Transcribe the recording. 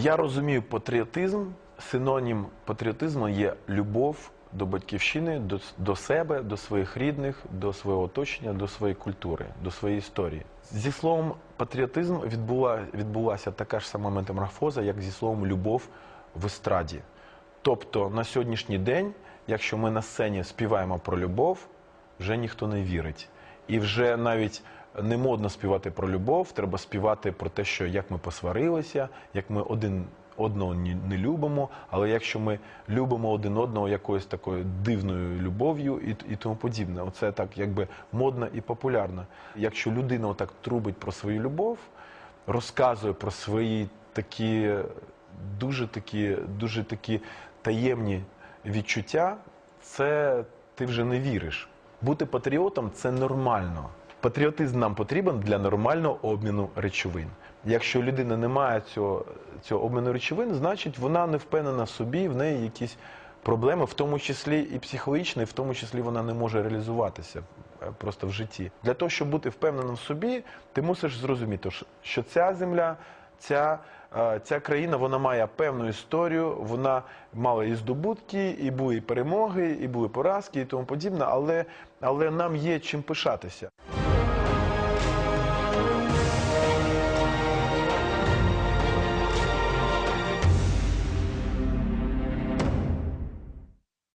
Я розумію патріотизм. Синонім патріотизму є любов до батьківщини, до, до себе, до своїх рідних, до свого оточення, до своєї культури, до своєї історії. Зі словом патріотизм відбула, відбулася така ж сама метаморфоза, як зі словом любов в естраді. Тобто на сьогоднішній день, якщо ми на сцені співаємо про любов, вже ніхто не вірить. І вже навіть не модно співати про любов, треба співати про те, що як ми посварилися, як ми один одного не любимо. Але якщо ми любимо один одного якоюсь такою дивною любов'ю і, і тому подібне, оце так якби модно і популярно. Якщо людина отак трубить про свою любов, розказує про свої такі дуже такі, дуже такі таємні відчуття, це ти вже не віриш. Бути патріотом це нормально. Патріотизм нам потрібен для нормального обміну речовин. Якщо людина не має цього, цього обміну речовин, значить вона не впевнена в собі, в неї якісь проблеми, в тому числі і психологічні, в тому числі вона не може реалізуватися е, просто в житті. Для того, щоб бути впевненим в собі, ти мусиш зрозуміти, що- ця земля, ця, ця країна вона має певну історію, вона мала і здобутки, і були перемоги, і були поразки, і тому подібне, але, але нам є чим пишатися.